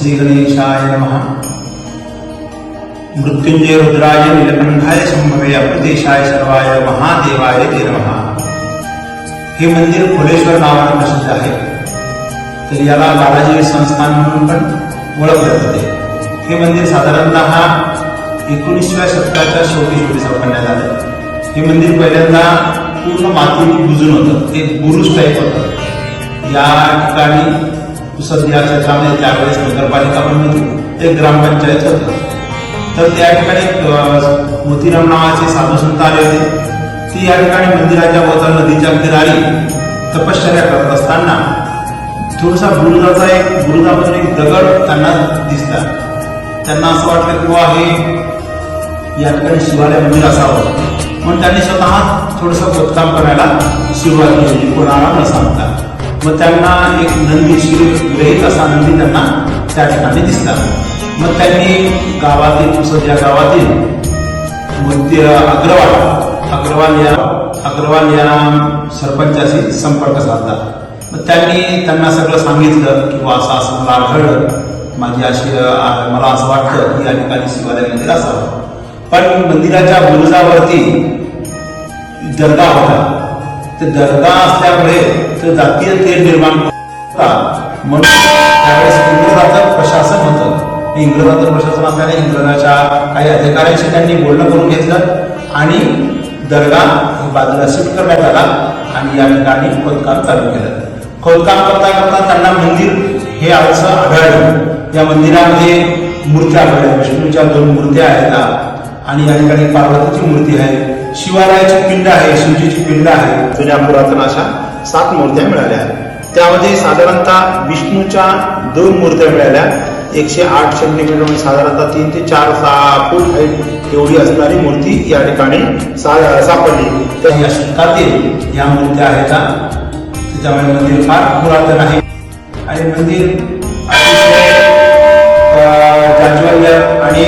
श्री गणेशाय नमः। मृत्युंजय रुद्राय नीलकंठाय संभवे अप्रदेशाय सर्वाय महादेवाय ते नमः। हे मंदिर फुलेश्वर नावाने प्रसिद्ध आहे। तर याला बालाजी संस्थान म्हणून पण ओळखले जाते। हे मंदिर साधारणतः एकोणीसव्या शतकाच्या शेवटी शेवटी स्थापण्यात आलं। हे मंदिर पहिल्यांदा पूर्ण मातीने बुजून होतं एक बुरुज टाईप होतं या ठिकाणी सध्या क्षेत्रामध्ये त्यावेळेस नगरपालिका पण नव्हती एक ग्रामपंचायत होतं. तर त्या ठिकाणी मोतीराम नावाचे साधू संत आले होते. ती या ठिकाणी मंदिराच्या वता नदीच्या किनारी तपश्चर्या करत असताना थोडासा बुरुजाचा एक बुरुजामधून एक दगड त्यांना दिसला. त्यांना असं वाटलं की हे या ठिकाणी शिवालय मंदिर असावं. म्हणून त्यांनी स्वतः थोडंसं खोदकाम करायला सुरुवात केली. कोणाला न सांगता. मग त्यांना एक नंदीशीर ग्रहित असा नंदी त्यांना त्या ठिकाणी दिसला. मग त्यांनी गावातील सध्या गावातील मध्य अग्रवाल अग्रवाल या अग्रवाल या सरपंचाशी संपर्क साधला. मग त्यांनी त्यांना सगळं सांगितलं की असं असं मला आढळलं. माझी अशी मला असं वाटतं की या ठिकाणी शिवालय मंदिर असावं. पण मंदिराच्या बुरुजावरती दर्गा होता. ते दर्गा असल्यामुळे ते जातीय तेल निर्माण म्हणून त्यावेळेस इंग्रजाचं प्रशासन होतं. हे इंग्रजाचं प्रशासन असल्याने इंग्रजाच्या काही अधिकाऱ्यांशी त्यांनी बोलणं करून घेतलं आणि दर्गा बाजूला शिफ्ट करण्यात आला आणि या ठिकाणी खोदकाम चालू केलं. खोदकाम करता करता त्यांना मंदिर हे आजचं आढळलं. या मंदिरामध्ये मूर्त्या आढळल्या. विष्णूच्या दोन मूर्त्या आहेत. आणि या ठिकाणी पार्वतीची मूर्ती आहे. शिवालयाची पिंड आहे शिवजीची पिंड आहे. जुन्या पुरातन अशा सात मूर्त्या मिळाल्या. त्यामध्ये साधारणतः विष्णूच्या दोन मूर्त्या मिळाल्या. एकशे आठ सेंटीमीटर म्हणजे साधारणतः तीन ते चार सहा फूट हाईट एवढी असणारी मूर्ती या ठिकाणी सापडली. तर या शतकातील या मूर्त्या आहेत. त्याच्यामुळे मंदिर फार पुरातन आहे. आणि मंदिर आणि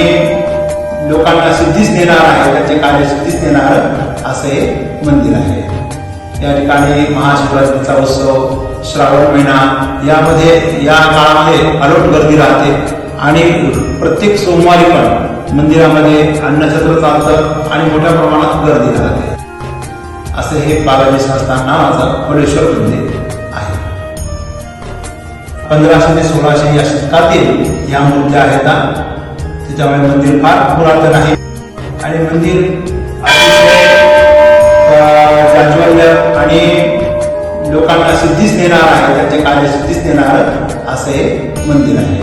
लोकांना सिद्धीच देणार आहे. कार्यशक्तीच कार्य देणार असं हे मंदिर आहे. या ठिकाणी महाशिवरात्रीचा उत्सव श्रावण महिना यामध्ये या काळामध्ये अलोट गर्दी राहते. आणि प्रत्येक सोमवारी पण मंदिरामध्ये अन्नछत्र चालतं आणि मोठ्या प्रमाणात गर्दी राहते. असे हे बालाजी संस्थान नावाचं फळेश्वर मंदिर आहे. पंधराशे ते सोळाशे या शतकातील या मूर्त्या आहेत. हा. त्याच्यामुळे मंदिर फार पुरातन आहे. आणि मंदिर अतिशय जाज्वल्य आणि लोकांना सिद्धीच देणार आहे त्यांचे कार्य सिद्धीच देणार असं हे मंदिर आहे.